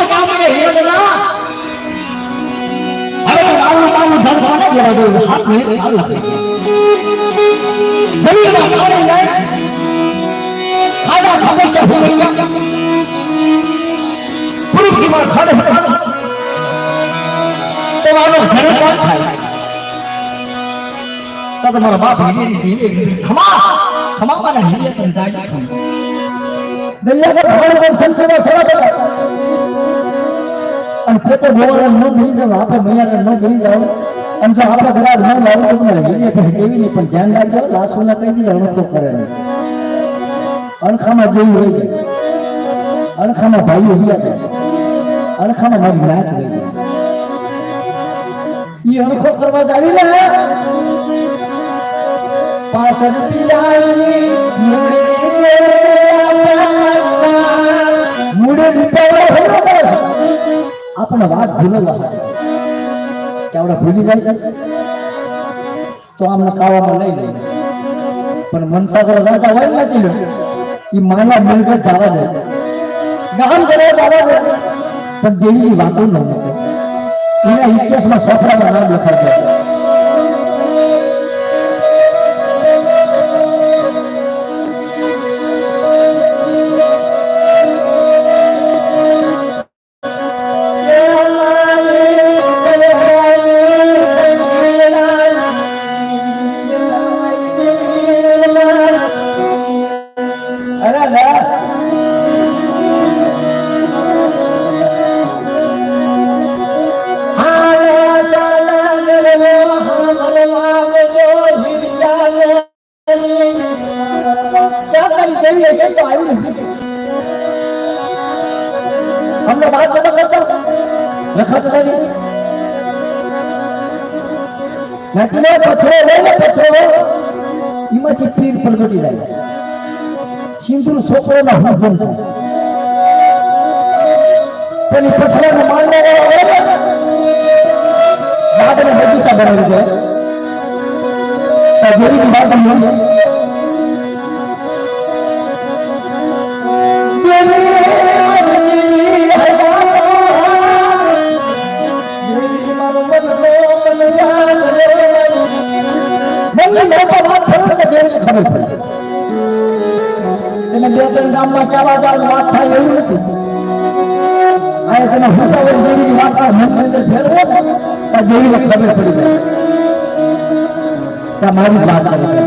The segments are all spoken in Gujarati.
તમારા કામ માટે હીરો દાદા હવે તો મારું મારું ધન કોને દેવા દઉં હાથ નહીં ચાલુ રાખે જમીનમાં પાણી જાય ખાડા ખમોશા ભૂલી ગયા પુરુષીમાં ખાડે ખાડે તો મારો ઘરે કોણ થાય તો તમારા બાપ હીરે ધીરે ધીરે ખમા ખમા મારા હીરે તને જાય ખમા દલ્યા કર ભગવાન પર સંસારમાં સેવા કરો અને પોતે ગોવાળા ન ભૂલી જાવ આપણે મૈયાને ન ભૂલી જાવ અને જો આપણે ઘરે ન લાવો તો તમારે હીરે પર કેવી નહીં પણ ધ્યાન રાખજો લાસુના કહી દીધો અણખો કરે નહીં અણખામાં જેવું હોય છે અણખામાં ભાઈઓ રહ્યા છે અણખામાં મારી નાક રહી જાય ઈ અણખો કરવા જ આવી ને પાછળ પિલાઈ મુડે ગે મુડે વિપાવડો હોયો કરે છે આપણે વાત ભૂલેલા કે આપણે ભૂલી જાય છે? તો આમને કાવામાં લઈ લઈ પણ મનસાગર રાજા હોય નથી લો ઈ માયા મિલકત જવા દે. ગામ કરે, જવા દે. પણ દેવીની વાતો ન મૂકે. એના ઇતિહાસમાં સોસરામાં નામ લખાય છે. ایسے تو آئی نہیں ہم نماز جمع کرتا میں خطرہ نہیں لیکن وہ پتھرے ہوئے نا پتھرے ہوئے ایمہ چی پیر پلگٹی رہی سندر سوکرے نہ ہوں بنتا پہلی پتھرے نہ ماننے والا بعد میں حدیثہ بنا دیتے ہیں تاجوری کی بات ہم ہوں ખબર પડે એને બે ત્રણ ગામમાં કહેવા જાવ વાત થાય એવું નથી આ તમે હુતાવર દેવીની વાત આ મનની અંદર ફેરવો ને તો દેવીને ખબર પડી જાય કે આ મારી જ વાત કરે છે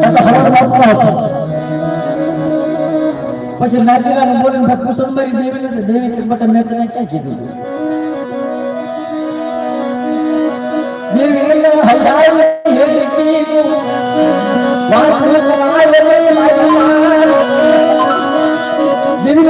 આ તો ખબર આપતા હતો પછી નાતીરાને બોલીને ભાઈ કુસુમ મારી દેવી નથી દેવી કે બટા મેં તને ક્યાં કીધું દેવી એને હૈયા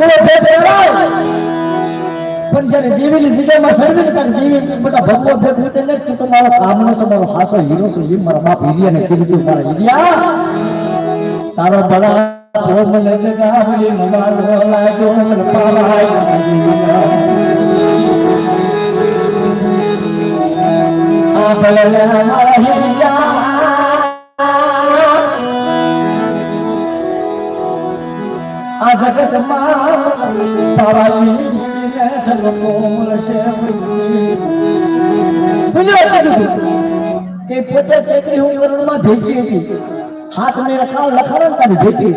ભગવો ભેદ કરાય પણ જ્યારે દેવીની જગ્યામાં સર્વે ને ત્યારે દેવી બધા ભગવો ભેટ હોય એટલે તું તો મારો કામનો છો મારો હાસો, હીરો છું જેમ મારા બાપ હીરિયાને કીધું તું મારા હીરિયા તારો બડા પ્રેમ લગાવલી મમાનો લાગ્યો મને પાવાય આ ભલા મારા હીરિયા આ જગતમાં દીકરીને છે કે પોતે કરોડમાં ભેગી હતી હાથ મેં રખાવ લખાડો ને તારી ભેગી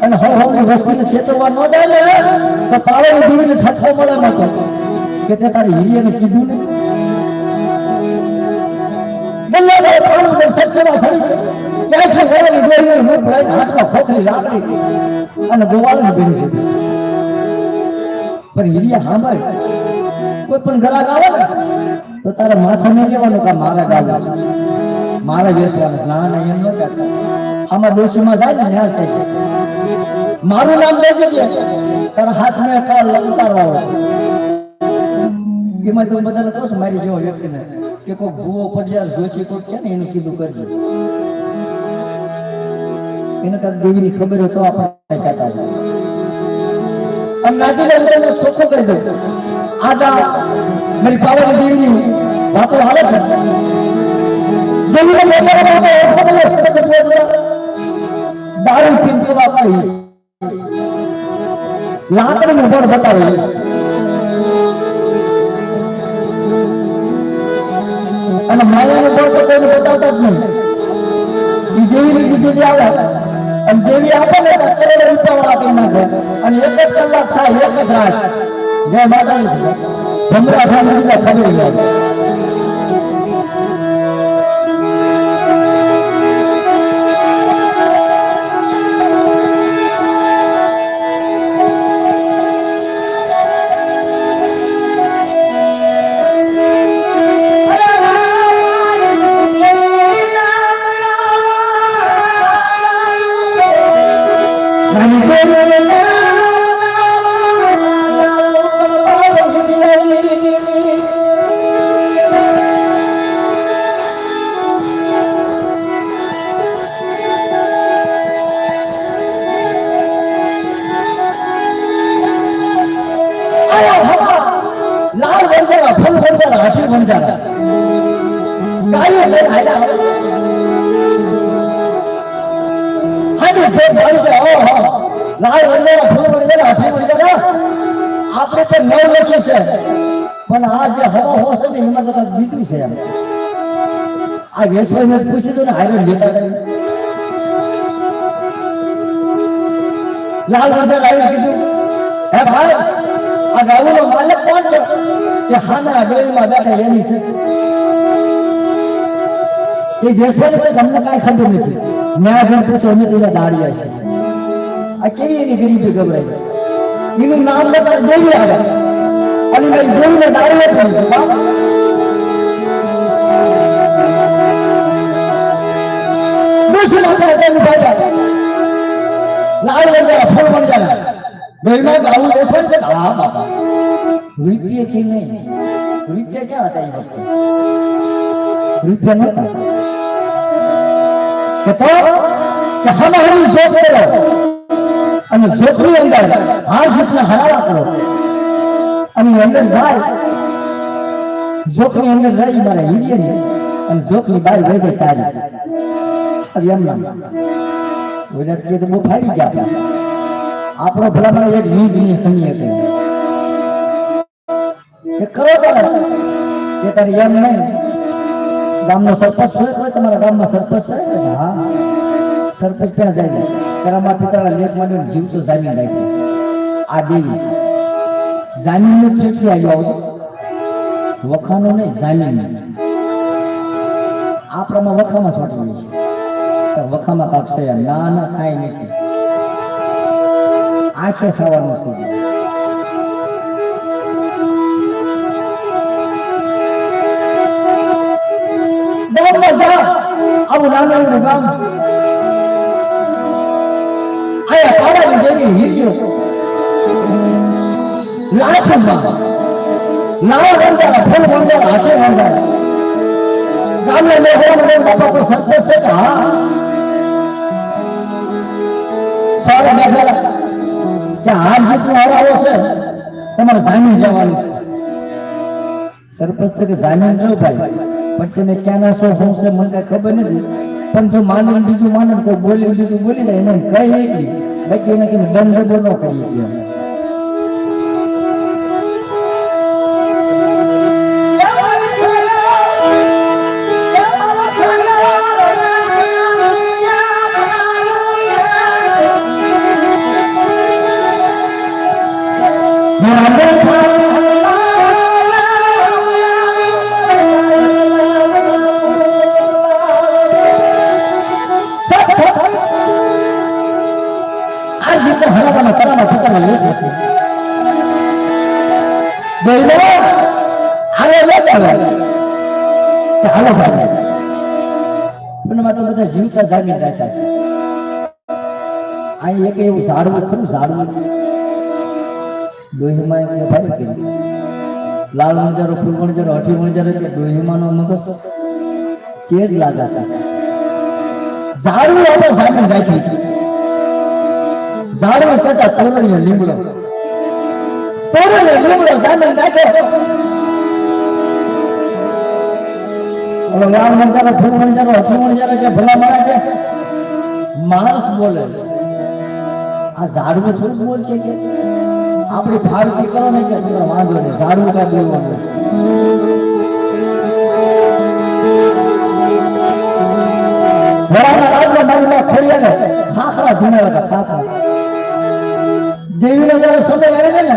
અને હવ હવની વસ્તીને છેતરવા ન જાય ને તો પાળો દીવીને ઠઠો મળે મત કે તે તારી હિરિયાને કીધું ને ગયે પાણું લઈને હાથમાં ખોખરી લાકડી અને ગોવાળને દીધી. પણ હિરિયા સાંભળ કોઈ પણ ગ્રાહક આવે ને, તો તારે માથે નહીં લેવાનું કે મારા ગાવું મારા મારે ના એમ ન કહેતા જાય ને મારું નામ લઈ તારા હાથ મેં કાર ઉતારવા એમાં તો બધાને કહું મારી જેવો વ્યક્તિને કે કોઈ ભૂવો પડિયાર જોશી કોઈ છે ને એને કીધું કરજો એને કાંઈક દેવીની ખબર હોય તો આપણે કહેતા હતા અને નાગીને હું તમને ચોખ્ખો કરી દઉં આજ આ મારી પાવાની દેવીની વાતો હાલે છે દેવીને મોટા મોટા ઓછો કર્યો છે પછી બોલતા. દારૂ પીને કેવા પાડી લાકડીનું બળ બતાવે અને માયાનું બળ તો કોઈને બતાવતા જ નહીં. જેવી રીતે દીધી આવે. અને દેવી આપે ને કરોડો અને એક જ કલાક થાય, એક જ રાત. જય માતાજી. ભમરા થાય ખબર નહીં. આપણે તો નવ લખી છે પણ આ જે હવા હોશ છે એમાં છે આ જ પૂછી દો ને હારે લાલ વંજારા આવીને કીધું હે ભાઈ આ ગાવુનો માલિક કોણ છે? કે હાના ડોઈમાં બેઠા એની છે એ દેશવાળી કોઈ તમને કાંઈ ખબર નથી ન્યાય જણ પૂછો અમે પેલા દાડિયા છે આ કેવી એની ગરીબી ગભરાય એનું નામ લેતા દેવી આવે અને મારી દેવીને દાડિયા પણ બાપ બેસી નાખે તેનું ભાઈ લાલ વંજારા ફૂલ વંજારા બેમાં ગાવું દેશવાળી છે હા બાપા રૂપિયેથી નહીં રૂપિયા ક્યાં હતા એ વખતે રૂપિયા નહોતા કે તો કે હમ હરી જોત કરો. અને જોતની અંદર હાર જીતને હરાવા કરો. અને અંદર જાય. જોખની અંદર રહી મારે હિરિયની. અને જોખની બહાર વેચે તારી. અરે એમ ના. ગુજરાત કે તો બહુ ફાવી ગયા આપણો. ભલામણ એક નીજની કમી હતી. કે કરો તમે. કે તારે એમ નહીં. ગામનો સરપંચ કોઈ તમારા ગામમાં સરપંચ છે હા. સરપંચ ક્યાં જાય છે? કરામાં પિતાના લેખ માંડ્યો જીવ તો જામીન રાખ્યો. આ દેવી જામીન નો ચેટથી આવ્યો આવશે વખાનો નહીં, જામીન. આપણામાં વખામાં સોટવી છે વખામાં છે ના ના કાંઈ નથી. આંખે ખાવાનું છે. આવું નાનું એવું ગામ આયા પાવાની દેવી હિરિયો લાસુમાં નાવ વંજારા ફૂલ વંજારા હાથે વંજારા ગામને મેં હોમ ને બાપા કોઈ સરપંચ છે હા સારા બેઠેલા કે હાર જીતનો હરાવો છે તમારે જામીન જવાનું છે સરપંચ કે જામીન લો ભાઈ પણ તમે ક્યાંના છો, શું છે, મને કઈ ખબર નથી. પણ જો માનવ બીજું માનવ કોઈ બોલી બીજું બોલી જાય, એને કહી બાકી એને કે દંડ ન કરી કે અમે. હરાકામાં તારામાં પોતાના લેખ લખે ગઈલો લેખ આવે કે હાલો સાહેબ પણ માં તો બધા જીવતા જાગી રાખ્યા છે. અહીં એક એવું ઝાડવું ખરું ઝાડવું ડોહીમાં કે ભાઈ કે લાલ વણજારો ફૂલ વણજારો અઠી તેજ લાગે છે. ઝાડવું આપણે જાગી રાખી ઝાડવું કહેતા તોરણીયો લીમડો તોરણીયો લીમડો જામીન નાખ્યો હવે લાલ વણજારો ફૂલ વણજારો અઠી વણજારો કે ભલા મારા કે માણસ બોલે આ ઝાડવું થોડું બોલશે કે આપણી ફાળકી કરો ને કે તમને વાંધો નહીં ઝાડવું કાંઈ બોલવાનું નથી. વરાના રાજમાં મારી માં ખોડિયા ને ખાખરા ધુમાડા હતા ખાખરા દેવીને જયારે સમય આવે છે ને,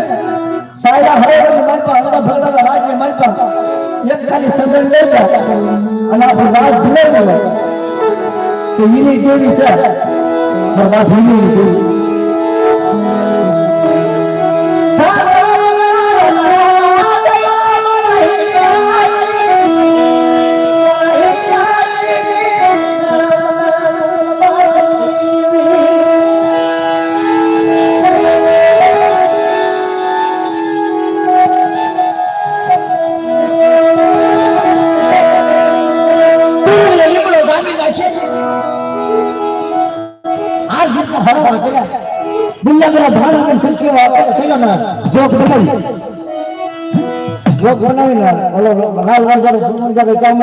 સાયરા હરેવર મારી પાસે બધા રાજ પાસે એક ખાલી સજન જાય અને આપણું રાજ હોય તો એની દેવી છે. વાત એની દેવી. દુનિયાના ભાવનગર સંસ્કૃતિ સેનામાં જોક બનાવી. જોક બનાવીને ઓલો લાલ વાજારો સુમન વાજારો કામ